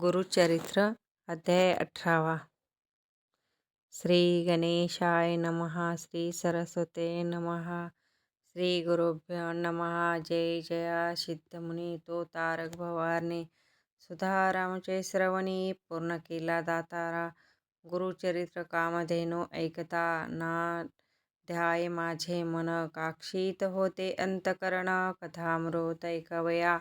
गुरुचरित्र अध्याय अठरावा। श्री गणेशाय नमः श्री सरस्वते नमः श्री गुरुभ्य नमहा जय जया सिद्धमुनी तो तारक भवारने सुधारामचे श्रवणी पूर्ण केला दातारा। गुरुचरित्र कामधेनु ऐकता ना ध्याय माझे मन काक्षित होते अंतकरण कथामृत ऐकवया।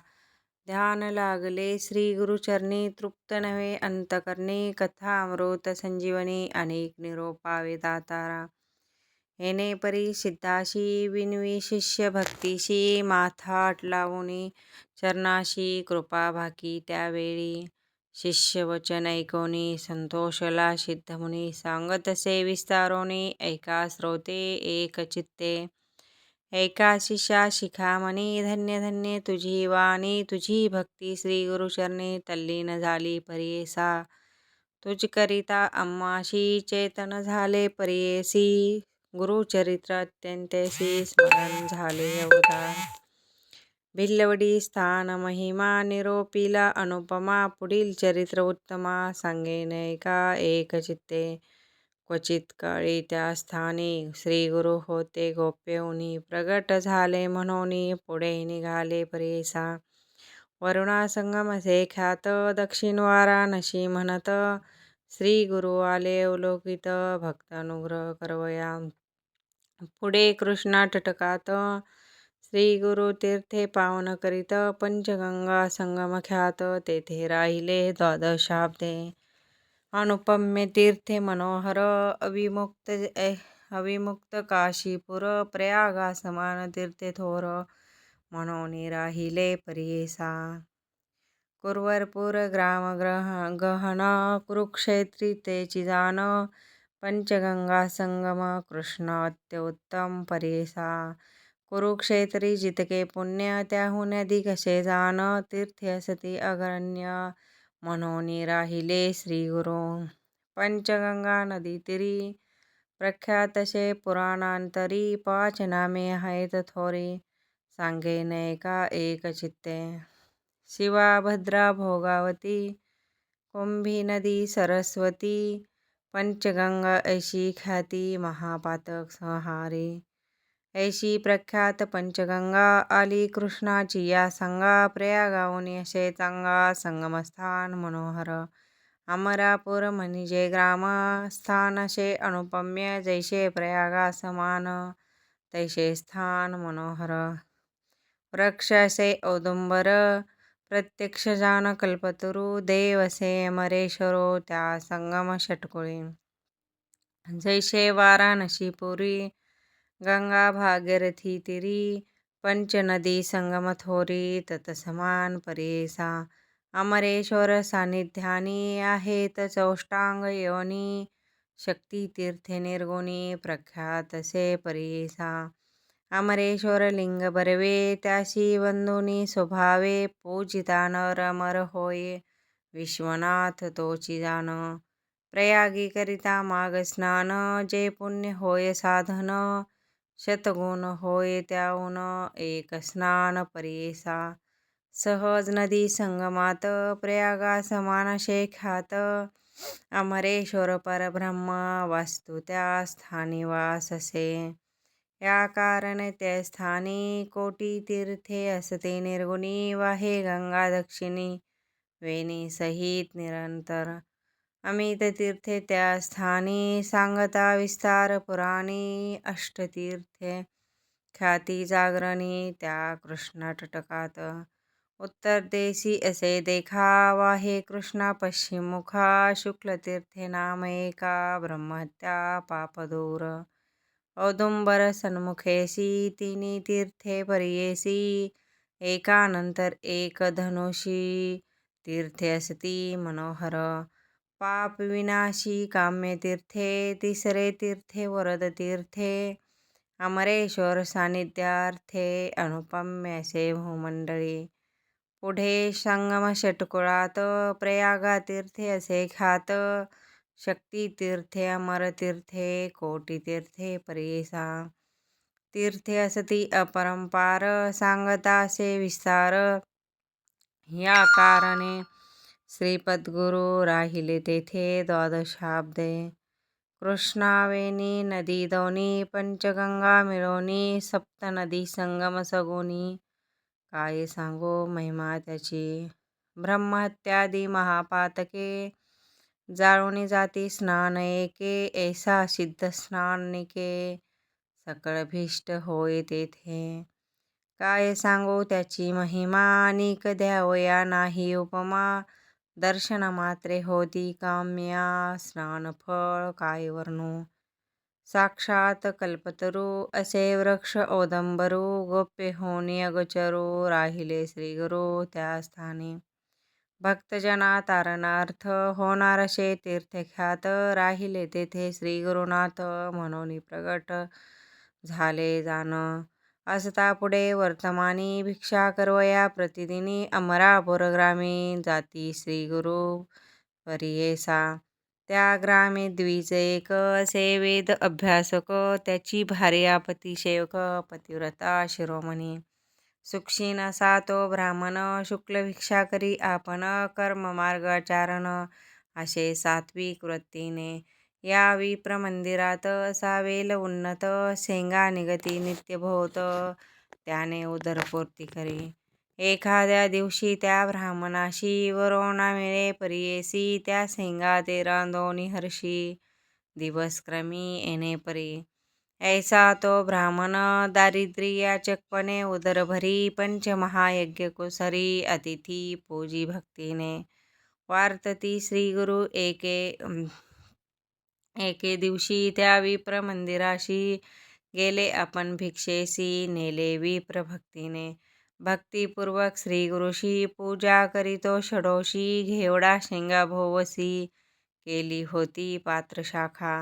ध्यान लागले श्री गुरुचरणी तृप्त नव्हे अंतकरणे कथा अमृत संजीवनी अनेक निरोपावे दातारा। येणे परी सिद्धाशी विनवी शिष्य भक्तीशी माथा लावूनी चरणाशी कृपा भाकी त्यावेळी शिष्य वचन ऐकोनी संतोषला सिद्धमुनी सांगत से विस्तारोनी ऐका श्रोते एक चित्ते ऐकाशिषा शिखामणी धन्य धन्य तुझी वाणी तुझी भक्ती श्री गुरुचरणी तल्लीन झाली परियेसा तुझकरिता अम्माशी चेतन झाले परियेसी गुरुचरित्र अत्यंतसी स्मरण झाले अवतार. भिल्लवडी स्थान महिमा निरोपीला अनुपमा पुढील चरित्र उत्तमा सांगेन एका एक चित्ते. क्वचित काळी त्या स्थानी श्रीगुरु होते गोप्यवनी प्रगट झाले म्हणून पुढे निघाले परेसा. वरुणा संगमसे ख्यात दक्षिण वाराणसी म्हणत श्री गुरु आले अवलोकित भक्त अनुग्रह करवया. पुढे कृष्णा टटकात श्री गुरु तीर्थे पावन करीत पंचगंगा संगम ख्यात तेथे राहिले द्वादशाब्दे अनुपम्य तीर्थे मनोहर अविमुक्त अविमुक्त काशीपुर प्रयागा समान तीर्थे थोर मनोनी राहिले परियेसा कुरवरपूर ग्राम ग्रह गहन कुरुक्षेत्री ते चिदान पंचगंगा संगम कृष्ण अत्युत्तम परियेसा कुरुक्षेत्री जितके पुण्य त्याहून अधिक कसे जाण तीर्थे असती अग्रण्य म्हणून राहिले श्रीगुरु पंचगंगा नदी तीरी प्रख्यातसे पुराणांतरी पाच नामे आहेत थोरी. सांगे नयका एक चित्ते. शिवा भद्रा भोगावती कुंभी नदी सरस्वती पंचगंगा ऐशी ख्याती महापातक संहारी. ऐशी प्रख्यात पंचगंगा आली कृष्णाची या संगा प्रयागावून असे चांगा संगमस्थान मनोहर. अमरापूर म्हणजे ग्राम स्थानशे असे अनुपम्य जैसे प्रयागा समान तैसे स्थान मनोहर. वृक्ष असे औदुंबर प्रत्यक्ष जान कल्पतरू देवसे अमरेश्वरो त्या संगम षटकुळी जैसे वाराणसीपुरी गंगा भागीरथी तिरी पंचनदी संगम थोरी तत्समान परेसा। अमरेश्वर सानिध्यानी आहेत चौष्टांग योनी। शक्ती तीर्थे निर्गुणी प्रख्यात परेसा। अमरेश्वर लिंग बरवे त्याशी बंधुनी स्वभावे पूजिता नर अमर होय। विश्वनाथ तोची जान। प्रयागी करिता माग स्नान जे पुण्य होय साधन। शतगुण होय त्याहून एक स्नान परेसा. सहज नदी संगमात प्रयागा समान ख्यात अमरेश्वर परब्रह्म वास्तु त्या स्थानी वाससे. या कारण त्या स्थानी कोटी तीर्थे असते निर्गुणी वाहे गंगा दक्षिणी. वेणी सहित निरंतर अमित तीर्थे त्या स्थानी सांगता विस्तार पुराणी अष्टतीर्थे. ख्याती जागरणी त्या कृष्ण तटकात. उत्तर देशी असे देखावा हे कृष्णा पश्चिम मुखा नाम एका ब्रह्मत्या पापदूर. औदुंबर सन्मुखेसी तिन्ही तीर्थे परियेसी एकानंतर एक धनुषी तीर्थे असती मनोहर. पाप विनाशी काम्य तीर्थे तिसरे तीर्थे वरद तीर्थे अमरेश्वर सानिध्यार्थे अनुपम्य असे भूमंडळी. पुढे संगम षटकुळात प्रयागा तीर्थे असे ख्यात शक्ती तीर्थे अमर तीर्थे कोटी तीर्थे परेसा. तीर्थे असती अपरंपार सांगता असे विस्तार. या कारणे श्रीपद्गुरू राहिले तेथे द्वादशाब्दे कृष्णावेणी नदी दोनी पंचगंगा मिळोनी सप्तनदी संगम सगुनी काय सांगो महिमा त्याची ब्रह्महत्यादी महापातके जाळूनी जाती स्नान एके ऐसा सिद्ध स्नान निके सकळ भीष्ट होय तेथे काय सांगू त्याची महिमा निक द्यावया नाही उपमा दर्शन मात्रे होती काम्या स्नानफळ काय वर्णू साक्षात कल्पतरू असे वृक्ष औदंबरू गोप्य होनी अगोचरू राहिले श्रीगुरू त्या स्थानी. भक्तजना तारणार्थ होणारशे तीर्थख्यात राहिले तेथे श्रीगुरुनाथ म्हणून प्रगट झाले जाणं. असता पुढे वर्तमानी भिक्षा करवया प्रतिदिनी अमरापूरग्रामी जाती श्रीगुरू परियेसा त्या ग्रामी द्विज एक असे वेद अभ्यासक त्याची भार्या पतिसेवक पतिव्रता शिरोमणी. सुक्षीन असा तो ब्राह्मण शुक्ल भिक्षा करी आपण कर्ममार्ग आचरण असे सात्विक वृत्तीने या विप्रमंदिरात असा वेल उन्नत शेंगा निगती नित्यभोवत त्याने उदरपूर्ती करी. एखाद्या दिवशी त्या ब्राह्मणाशी वरोणा मिळे परियेसी त्या शेंगा ते रांधोनी हर्षी दिवस क्रमी येणे परी. ऐसा तो ब्राह्मण दारिद्र्याचकपणे उदरभरी पंचमहायज्ञकुसरी अतिथी पूजी भक्तीने. वार्तती श्रीगुरु एके एके दिवशी त्या विप्र मंदिराशी गेले आपण भिक्षेसी नेले विप्र भक्तीने भक्तिपूर्वक श्रीगुरुशी पूजा करीतो षडोशी घेवडा शेंगा भोवसी केली होती पात्रशाखा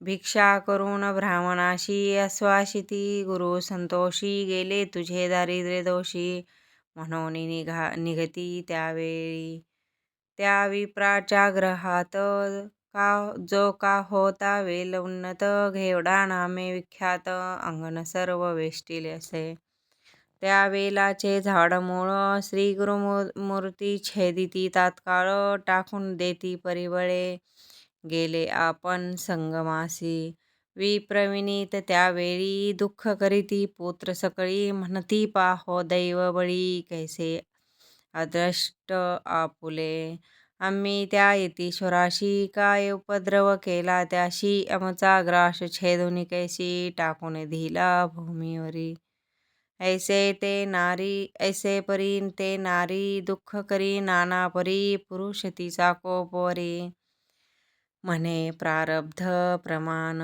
भिक्षा करून ब्राह्मणाशी आश्वासिती गुरु संतोषी गेले तुझे दारिद्र्य दोषी म्हणून निघा निघती त्यावेळी. त्या विप्राच्या ग्रहात का जो का होता वेल उन्नत घेवडा नामे विख्यात अंगण सर्व वेष्टिले असे. त्या वेलाचे झाड मूळ श्री मूर्ती छेदिती तात्काळ टाकून देती परिबळे गेले आपण संगमासी. विप्रविनीत त्यावेळी दुःख करीती पुत्र सकळी म्हणती पाहो दैव बळी कैसे अदृष्ट आपुले. आम्ही त्या यतीश्वराशी काय उपद्रव केला? त्याशी आमचा ग्रास छेदुनी कैशी टाकून दिला भूमीवरी. ऐसे ते नारी ऐसे परी ते नारी दुःख करी नाना परी पुरुष तिचा कोपवरी म्हणे प्रारब्ध प्रमाण.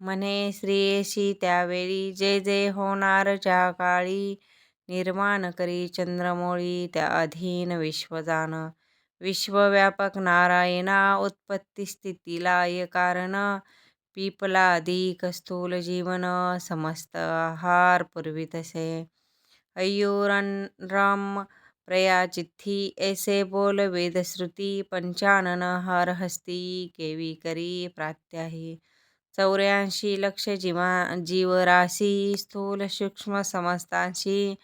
म्हणे स्त्रियेशी त्यावेळी जे जे होणार ज्या काळी निर्माण करी चंद्रमोळी त्या अधीन विश्वजान. विश्वव्यापक नारायणा उत्पत्ती स्थितीलाय कारण पिपलादिक स्थूल जीवन समस्त आहार पूर्वी तसे. अय्युरम प्रयाचिथी ऐसे बोल वेदश्रुती पंचानन हरहस्ती केवी करी प्रात्याही. चौऱ्याऐंशी लक्ष जीवा जीवराशी स्थूल सूक्ष्म समस्तांशी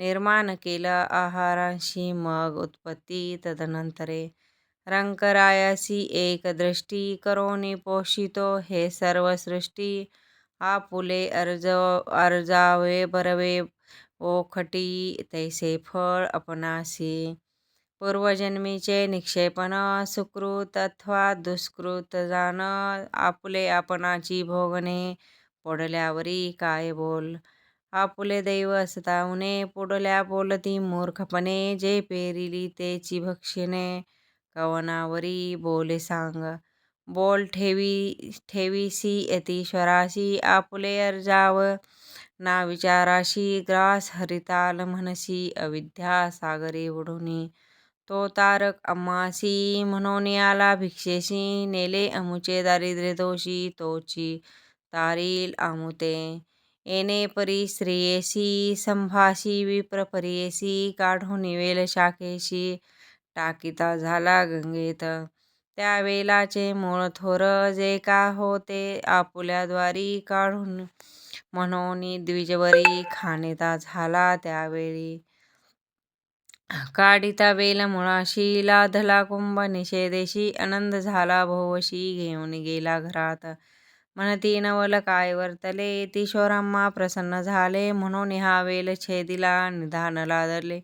निर्माण केलं आहारांशी. मग उत्पत्ती तदनंतरे रंकरायासी एक दृष्टी करोनी पोषितो. हे सर्व सृष्टी आपुले अर्ज अर्जावे बरवे ओखटी तैसे फळ अपनासी. पूर्वजन्मीचे निक्षेपण सुकृत अथवा दुष्कृत जाण आपुले आपणाची भोगणे पडल्यावरी काय बोल? आपुले दैव असता पुढल्या बोलती मूर्खपणे जे पेरिली तेची भक्षिणे. कवनावरी बोले सांग बोल ठेवी ठेवीसी यतीश्वराशी आपुले अर्जाव. ना विचाराशी ग्रास हरिताल म्हणसी अविद्या सागरी बुडुनी तो तारक अम्मासी म्हणून आला भिक्षेशी. नेले अमुचे दारिद्र्य दोषी तोची तारील आमुते. येणे परी स्त्रियेसी संभासी विप्र काढून वेल शाखेशी. टाकीता झाला गंगेत. त्या वेलाचे मूळ थोर जे का होते आपुल्याद्वारी काढून म्हणून द्विजवरी खाणेता झाला त्यावेळी. काढिता वेल मुळाशी लाधला कुंभ निषेधेशी आनंद झाला भोवशी घेऊन गेला घरात. म्हणती नवल काय वर्तले? अम्मा प्रसन्न झाले म्हणून हा वेल छेदिला निधान लादले.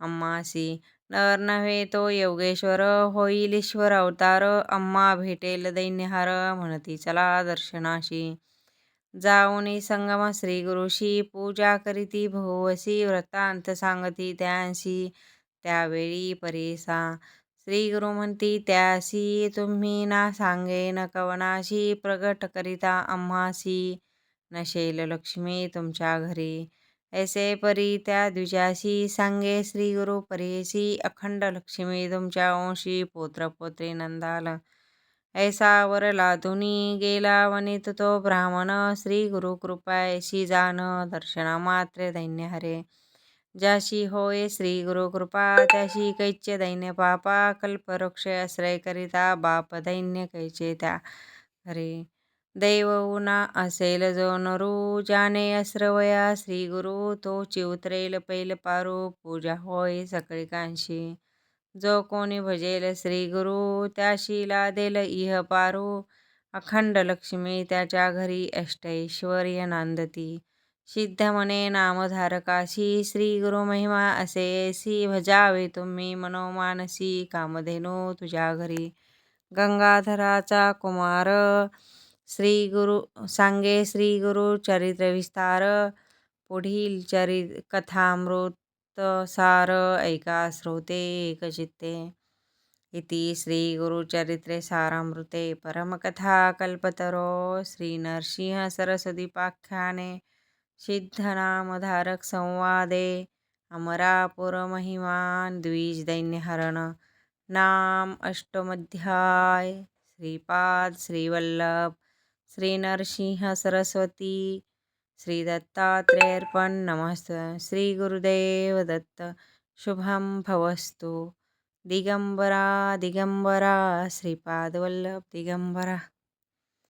अम्मासी नर नव्हे तो योगेश्वर होईल ईश्वर अवतार अम्मा भेटेल दैन्यहार म्हणती चला दर्शनाशी. जाऊनी संगम श्रीगुरुशी पूजा करीती भोवसी व्रतांत सांगती त्यांशी त्यावेळी परेसा. श्रीगुरु म्हणती त्यासी तुम्ही ना सांगे न कवनाशी प्रगट करिता आम्हासी नशेल लक्ष्मी तुमच्या घरी. ऐसे परी त्या द्विजाशी सांगे श्रीगुरु परेशी अखंड लक्ष्मी तुमच्या अंशी पोत्र पोत्री नंदाल. ऐसा वर लादुनी गेला वनित तो ब्राह्मण श्री गुरु कृपा ऐशी जाण दर्शना मात्रे दैन्य हरे. ज्याशी होय श्री गुरु कृपा त्याशी कैचे दैन्य पापा कल्पवृक्ष आश्रय करिता बाप दैन्य कैचे त्या. हरे. दैव उना असेल जो नरू जाने अस्रवया श्री गुरु तो उतरेल पैल पारू पूजा होय सकळिकांशी. जो कोणी भजेल श्री गुरु त्याशी लादेल इह पारू. अखंड लक्ष्मी त्याच्या घरी अष्टैश्वर्य नांदती. सिद्ध नामधारकाशी श्री गुरु महिमा असे सी भजावे तुम्ही मनोमानसी कामधेनू तुझ्या घरी. गंगाधराचा कुमार श्री गुरु सांगे श्री गुरु चरित्र विस्तार पुढील चरित कथामृत सार ऐका श्रोते एकचित्ते. इति श्री गुरुचरित्रे सारामृते परमकथा कल्पतरो श्री नरसिंह सरस्वतीपाख्याने सिद्धनामधारक संवादे। अमरापुर महिमान द्विज दैन्यहरण नाम अष्टमध्याय। श्रीपाद श्रीवल्लभ। श्री नरसिंह सरस्वती। श्री दत्तात्रेयर्पण नमस्त। श्री गुरुदेव दत्त। शुभम भवस्तु। दिगंबरा दिगंबरा श्रीपाद वल्लभ दिगंबरा